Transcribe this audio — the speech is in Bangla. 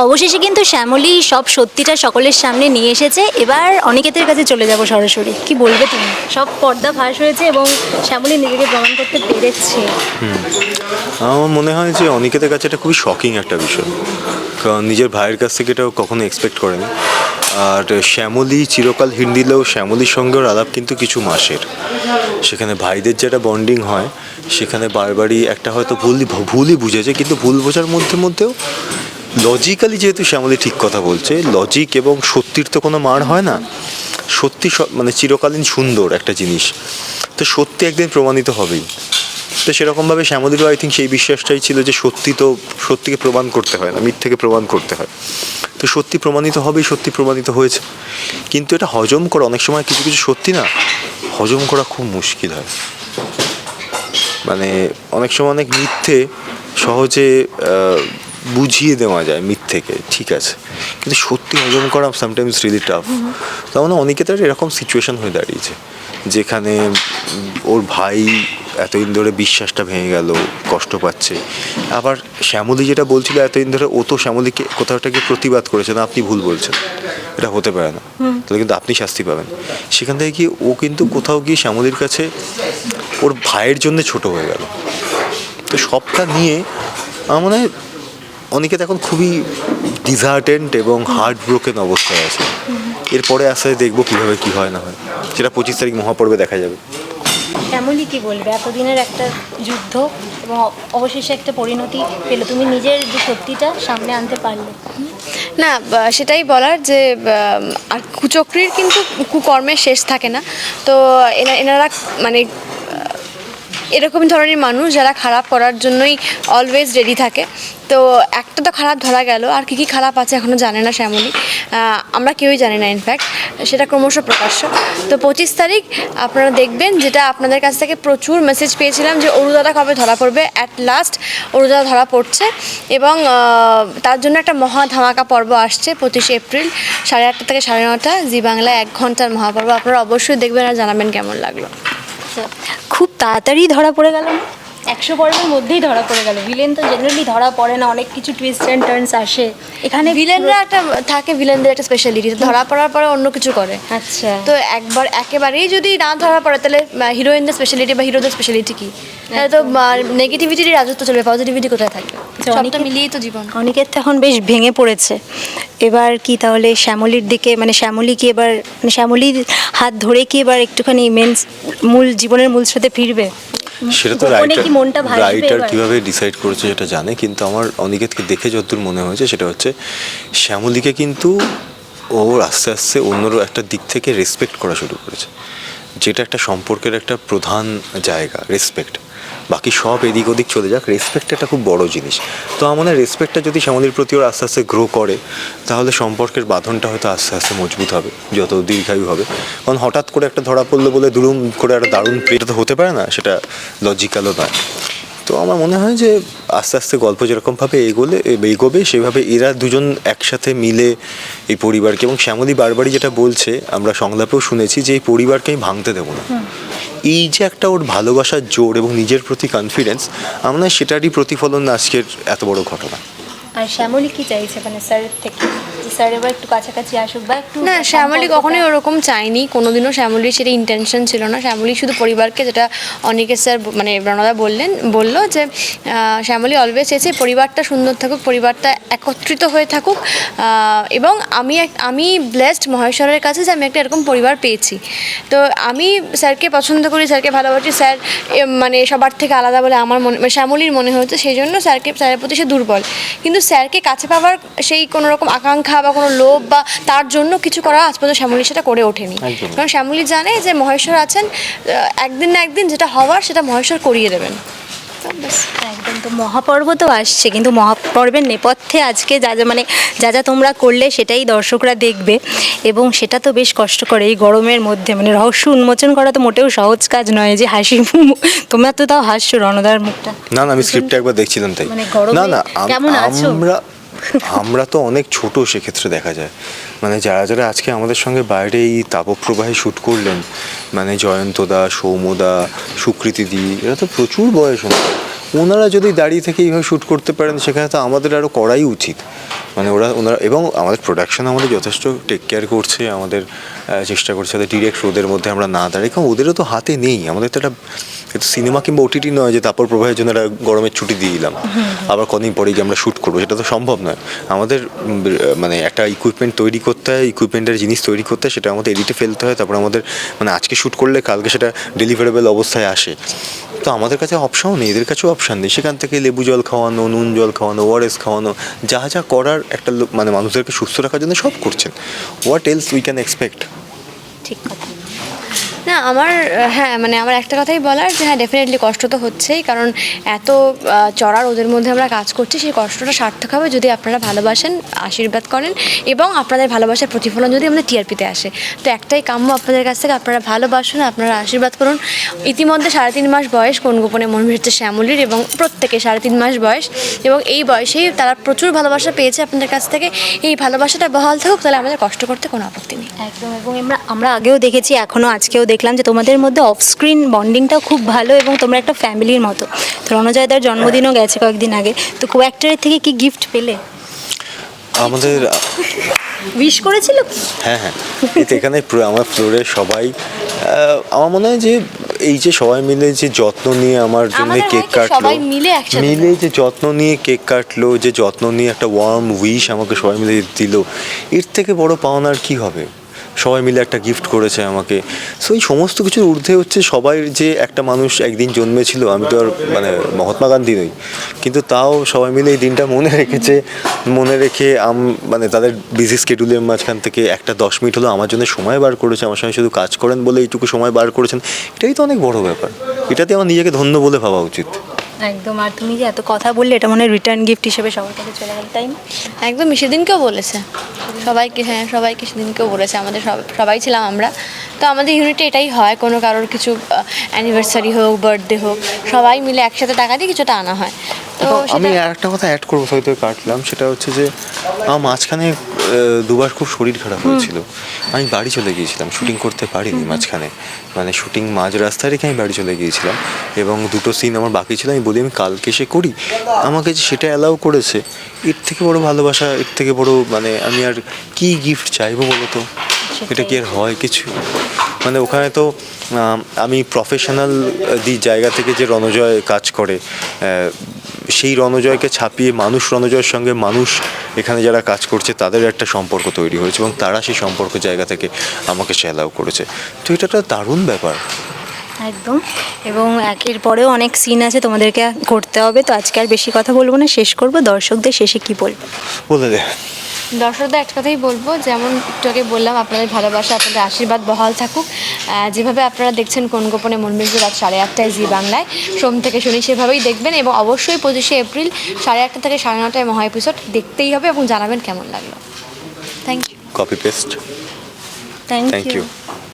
অবশেষে কিন্তু শ্যামলী সব সত্যিটা সকলের সামনে নিয়ে এসেছে। এবার অনিকেতের কাছে চলে যাব সরাসরি। কি বলবে তুমি? সব পর্দা ফাঁস হয়েছে এবং শ্যামলী নিজেকে প্রমাণ করতে পেরেছে। আমার মনে হয় যে অনিকেতের কাছে এটা খুবই শকিং একটা বিষয়। কারণ নিজের ভাইয়ের কাছ থেকে এটা কখনো এক্সপেক্ট করেনি। আর শ্যামলী চিরকাল হিন্দিলেও শ্যামলীর সঙ্গেও আলাপ কিন্তু কিছু মাসের। সেখানে ভাইদের যেটা বন্ডিং হয়, সেখানে বারবারই একটা হয়তো ভুলই ভুলই বুঝেছে, কিন্তু ভুল বোঝার মধ্যে মধ্যেও লজিক্যালি যেহেতু শ্যামলী ঠিক কথা বলছে লজিক এবং সত্যির তো কোনো মার হয় না। সত্যি মানে চিরকালীন সুন্দর একটা জিনিস। তো সত্যি একদিন প্রমাণিত হবেই। তো সেরকমভাবে শ্যামলীরও আই থিঙ্ক সেই বিশ্বাসটাই ছিল যে সত্যি তো সত্যিকে প্রমাণ করতে হয় না, মিথ্যেকে প্রমাণ করতে হয়। তো সত্যি প্রমাণিত হবেই, সত্যি প্রমাণিত হয়েছে। কিন্তু এটা হজম করা অনেক সময় কিছু কিছু সত্যি না, হজম করা খুব মুশকিল হয়। মানে অনেক সময় অনেক মিথ্যে সহজে বুঝিয়ে দেওয়া যায় মিথ্যেকে ঠিক আছে। কিন্তু সত্যি হজম করা সামটাইমস রিলি টাফ তার মানে অনেকের এরকম সিচুয়েশন হয়ে দাঁড়িয়েছে যেখানে ওর ভাই এতদিন ধরে বিশ্বাসটা ভেঙে গেল কষ্ট পাচ্ছে। আবার শ্যামলী যেটা বলছিল এতদিন ধরে ও তো শ্যামলীকে কোথাওটাকে প্রতিবাদ করেছে না আপনি ভুল বলছেন এটা হতে পারে না। তাহলে কিন্তু আপনি শাস্তি পাবেন। সেখান থেকে কি ও কিন্তু কোথাও গিয়ে শ্যামলীর কাছে ওর ভাইয়ের জন্য ছোট হয়ে গেল। তো সবটা নিয়ে আমার মনে হয় অনেকে তো এখন খুবই ডিজার্টেন্ট এবং হার্ট ব্রোকেন অবস্থায় আছে। এরপরে আস্তে আস্তে দেখব কীভাবে কী হয় না হয়। সেটা পঁচিশ তারিখ মহাপর্বে দেখা যাবে। শ্যামলী কি বলবে? এতদিনের একটা যুদ্ধ এবং অবশেষে একটা পরিণতি পেল তুমি নিজের যে সত্যিটা সামনে আনতে পারলে। না সেটাই বলার যে আর কুচক্রির কিন্তু কুকর্মের শেষ থাকে না। তো এনা- এনারা মানে এরকম ধরনের মানুষ যারা খারাপ করার জন্যই অলওয়েজ রেডি থাকে। তো একটা তো খারাপ ধরা গেল, আর কী কী খারাপ আছে এখনও জানে না শ্যামলী। আমরা কেউই জানি না ইনফ্যাক্ট সেটা ক্রমশ প্রকাশ্য। তো পঁচিশ তারিখ আপনারা দেখবেন যেটা আপনাদের কাছ থেকে প্রচুর মেসেজ পেয়েছিলাম যে অরুদাদা কবে ধরা পড়বে। অ্যাট লাস্ট অরুদাদা ধরা পড়ছে এবং তার জন্য একটা মহা ধামাকা পর্ব আসছে পঁচিশে এপ্রিল সাড়ে আটটা থেকে সাড়ে নটা। জি বাংলায় এক ঘণ্টার মহাপর্ব। আপনারা অবশ্যই দেখবেন আর জানাবেন কেমন লাগল। আচ্ছা, খুব তাড়াতাড়ি ধরা পড়ে গেল? একশো পর্বের মধ্যেই ধরা পড়ে গেল। ভিলেন তো জেনারেলি ধরা পড়ে না অনেক কিছু টুইস্ট অ্যান্ড টার্নস আসে। এখানে ভিলেনরা একটা থাকে ভিলেনদের একটা স্পেশালিটি ধরা পড়ার পরে অন্য কিছু করে। আচ্ছা। তো একবার একেবারেই যদি না ধরা পড়ে তাহলে হিরোইনদের স্পেশালিটি বা হিরোদের স্পেশালিটি কি? তাহলে তো নেগেটিভিটির রাজত্ব চলবে পজিটিভিটি কোথায় থাকবে? সবটা মিলিয়েই তো জীবন। অনেকের তো এখন বেশ ভেঙে পড়েছে। এবার কি তাহলে শ্যামলির দিকে মানে শ্যামলি কি এবার মানে শ্যামলীর হাত ধরে কি এবার একটুখানি মেন মূল জীবনের মূল স্রোতে ফিরবে? সেটা তো রাইটার রাইটার কীভাবে ডিসাইড করেছে সেটা জানে কিন্তু আমার অনিকেতকে দেখে যতদূর মনে হয়েছে সেটা হচ্ছে শ্যামলীকে কিন্তু ও আস্তে আস্তে অন্যর একটা দিক থেকে রেসপেক্ট করা শুরু করেছে। যেটা একটা সম্পর্কের একটা প্রধান জায়গা রেসপেক্ট বাকি সব এদিক ওদিক চলে যাক রেসপেক্ট একটা খুব বড় জিনিস। তো আমাদের রেসপেক্টটা যদি শ্যামলীর প্রতি ওর আস্তে আস্তে গ্রো করে, তাহলে সম্পর্কের বাঁধনটা হয়তো আস্তে আস্তে মজবুত হবে, যত দীর্ঘায়ু হবে। কারণ হঠাৎ করে একটা ধরা পড়ল বলে দুরুম করে একটা দারুণ প্রেট তো হতে পারে না, সেটা লজিক্যালও নয়। তো আমার মনে হয় যে আস্তে আস্তে গল্প যেরকমভাবে এগোলে এগোবে সেভাবে এরা দুজন একসাথে মিলে এই পরিবারকে এবং শ্যামলী বারবারই যেটা বলছে আমরা সংলাপেও শুনেছি যে এই পরিবারকে আমি ভাঙতে দেবো না। এই যে একটা ওর ভালোবাসার জোর এবং নিজের প্রতি কনফিডেন্স আমার সেটারই প্রতিফলন আজকের এত বড় ঘটনা। আর শ্যামলী কি চাইছে? মানে স্যারের থেকে স্যার এবার একটু কাছাকাছি আসুক বা একটু না শ্যামলী কখনোই ওরকম চায়নি। কোনোদিনও শ্যামলীর সেটা ইন্টেনশন ছিল না। শ্যামলী শুধু পরিবারকে যেটা অনেকে স্যার মানে রণদা বললেন বলল যে শ্যামলী অলওয়েজ চেয়েছে পরিবারটা সুন্দর থাকুক পরিবারটা একত্রিত হয়ে থাকুক এবং আমি এক- আমি ব্লেসড মহেশ্বরের কাছে যে আমি একটা এরকম পরিবার পেয়েছি। তো আমি স্যারকে পছন্দ করি স্যারকে ভালোবাসি। স্যার মানে সবার থেকে আলাদা বলে আমার মনে মানে শ্যামলীর মনে হয়েছে সেই জন্য স্যারকে স্যারের প্রতি সে দুর্বল। কিন্তু স্যারকে কাছে পাওয়ার সেই কোনো রকম আকাঙ্ক্ষা বা কোনো লোভ বা তার জন্য কিছু করা আজ পর্যন্ত শ্যামলী সেটা করে ওঠেনি। কারণ শ্যামলী জানে যে মহেশ্বর আছেন একদিন না একদিন যেটা হওয়ার সেটা মহেশ্বর করিয়ে দেবেন। একদম তো মহাপর্ব তো আসছে কিন্তু মহাপর্বের নেপথ্যে আজকে যা যা মানে যা যা তোমরা করলে সেটাই দর্শকরা দেখবে। এবং সেটা তো বেশ কষ্ট করে এই গরমের মধ্যে মানে রহস্য উন্মোচন করা তো মোটেও সহজ কাজ নয় যে হাসি তোমরা তো তাও হাসছো রণদার মুখটা। না না আমি স্ক্রিপ্টটা একবার দেখছিলাম তাই। মানে গরমে না না কেমন আছো? আমরা আমরা তো অনেক ছোট সেক্ষেত্রে দেখা যায়। মানে যারা যারা আজকে আমাদের সঙ্গে বাইরে এই তাপপ্রবাহে শ্যুট করলেন মানে জয়ন্তদা সৌমদা সুকৃতি দি, এরা তো প্রচুর বয়স ওনাদের। ওনারা যদি দাঁড়িয়ে থেকে এইভাবে শ্যুট করতে পারেন, সেখানে তো আমাদের আরও করাই উচিত। মানে ওরা, ওনারা, এবং আমাদের প্রোডাকশন আমাদের যথেষ্ট টেক কেয়ার করছে, আমাদের চেষ্টা করছে যাতে ডিরেক্ট রোদের মধ্যে আমরা না দাঁড়াই, কারণ ওদেরও তো হাতে নেই। আমাদের তো একটা এটা সিনেমা কিংবা ওটিটি নয় যে তারপর প্রবাহের জন্য একটা গরমের ছুটি দিয়ে দিলাম। আবার কদিন পরে গিয়ে আমরা শ্যুট করব, সেটা তো সম্ভব নয়। আমাদের মানে একটা ইকুইপমেন্ট তৈরি করতে হয় ইকুইপমেন্টের জিনিস তৈরি করতে হয়, সেটা আমাদের এডিটে ফেলতে হয়, তারপর আমাদের মানে আজকে শ্যুট করলে কালকে সেটা ডেলিভারেবল অবস্থায় আসে। তো আমাদের কাছে অপশানও নেই, এদের কাছেও অপশান নেই। সেখান থেকে লেবু জল খাওয়ানো, নুন জল খাওয়ানো ওআরএস খাওয়ানো, যা যা করার একটা মানে মানুষদেরকে সুস্থ রাখার জন্য সব করছেন। What else we can expect ঠিক কথা। না, আমার হ্যাঁ মানে আমার একটা কথাই বলার যে হ্যাঁ ডেফিনেটলি কষ্ট তো হচ্ছেই, কারণ এত চড়ার ওদের মধ্যে আমরা কাজ করছি, সেই কষ্টটা সার্থক হবে যদি আপনারা ভালোবাসেন, আশীর্বাদ করেন, এবং আপনাদের ভালোবাসার প্রতিফলন যদি আমাদের টিআরপিতে আসে। তো একটাই কাম্য আপনাদের কাছ থেকে, আপনারা ভালোবাসুন, আপনারা আশীর্বাদ করুন। ইতিমধ্যে সাড়ে তিন মাস বয়স, কোন গোপনে মন ভেসেছে শ্যামলির, এবং প্রত্যেকে সাড়ে তিন মাস বয়স, এবং এই বয়সেই তারা প্রচুর ভালোবাসা পেয়েছে আপনাদের কাছ থেকে। এই ভালোবাসাটা বহাল থাকুক, তাহলে আমাদের কষ্ট করতে কোনো আপত্তি নেই। একদম, এবং আমরা আমরা আগেও দেখেছি এখনও আজকেও দেখলাম যে তোমাদের মধ্যে অফ স্ক্রিন বন্ডিংটাও খুব ভালো এবং তোমরা একটা ফ্যামিলির মতো। তো রণজয়দার জন্মদিনও গেছে কয়েকদিন আগে। তো কো অ্যাক্টরের থেকে কি গিফট পেলে? আমাদের উইশ করেছিল? হ্যাঁ হ্যাঁ। এই তো এখানে পুরো আমার ফ্লোরে সবাই আমার মনে হয় যে এই যে সবাই মিলে যে যত্ন নিয়ে আমার জন্য কেক কাটলো সবাই মিলে একসাথে মিলে যে যত্ন নিয়ে কেক কাটলো যে যত্ন নিয়ে একটা ওয়ার্ম উইশ আমাকে সবাই মিলে দিল এর থেকে বড় পাওনা আর কি হবে? সবাই মিলে একটা গিফট করেছে আমাকে। সো এই সমস্ত কিছুর ঊর্ধ্বে হচ্ছে সবাই যে একটা মানুষ একদিন জন্মেছিল, আমি তো আর মানে মহাত্মা গান্ধী নই, কিন্তু তাও সবাই মিলে এই দিনটা মনে রেখেছে, মনে রেখে আম মানে তাদের বিজি স্কেডিউলের মাঝখান থেকে একটা দশ মিনিট হলো আমার জন্য সময় বার করেছে, আমার সঙ্গে শুধু কাজ করেন বলে এইটুকু সময় বার করেছেন, এটাই তো অনেক বড় ব্যাপার। এটাতে আমার নিজেকে ধন্য বলে ভাবা উচিত। একদম আর তুমি যে এত কথা বললে এটা মনে রিটার্ন গিফট হিসেবে সবার কাছে চলে গেল তাই না? একদম সেদিনকেও বলেছে। সবাইকে হ্যাঁ সবাইকে সেদিনকেও বলেছে আমাদের সব- সবাই ছিলাম আমরা। তো আমাদের ইউনিটে এটাই হয় কোনো কারোর কিছু অ্যানিভার্সারি হোক বার্থডে হোক সবাই মিলে একসাথে টাকা দিয়ে কিছুটা আনা হয়। তো আমি সেটা একটা কথা অ্যাড করব হয়তো কাটলাম সেটা হচ্ছে যে আমার মাঝখানে দুবার খুব শরীর খারাপ হয়েছিল। আমি বাড়ি চলে গিয়েছিলাম শুটিং করতে পারিনি মাঝখানে। মানে শুটিং মাঝ রাস্তায় রেখে আমি বাড়ি চলে গিয়েছিলাম এবং দুটো সিন আমার বাকি ছিল আমি বলি আমি কালকে সে করি। আমাকে যে সেটা অ্যালাউ করেছে এর থেকে বড় ভালোবাসা এর থেকে বড় মানে আমি আর কি গিফট চাইব বলো তো? এটা কি আর হয় কিছু? মানে ওখানে তো আমি প্রফেশনাল দি জায়গা থেকে যে রণজয় কাজ করে সেই রণজয়কে ছাপিয়ে মানুষ রণজয়ের সঙ্গে মানুষ এখানে যারা কাজ করছে তাদের একটা সম্পর্ক তৈরি হয়েছে এবং তারা সেই সম্পর্ক জায়গা থেকে আমাকে সে অ্যালাউ করেছে। তো এটা একটা দারুণ ব্যাপার। একদম। এবং একের পরেও অনেক সিন আছে তোমাদেরকে করতে হবে। তো আজকে আর বেশি কথা বলব না। শেষ করব। দর্শকদের শেষে কি বলব? বলে দে। দর্শকদের এক কথাই বলব যেমন একটু আগে বললাম আপনাদের ভালোবাসা আপনাদের আশীর্বাদ বহাল থাকুক। যেভাবে আপনারা দেখছেন কোন গোপনে মন মেজে রাত সাড়ে আটটায় জি বাংলায় সোম থেকে শনি সেভাবেই দেখবেন এবং অবশ্যই পঁচিশে এপ্রিল সাড়ে আটটা থেকে সাড়ে নটায় মহা এপিসোড দেখতেই হবে এবং জানাবেন কেমন লাগল। Thank you copy paste thank you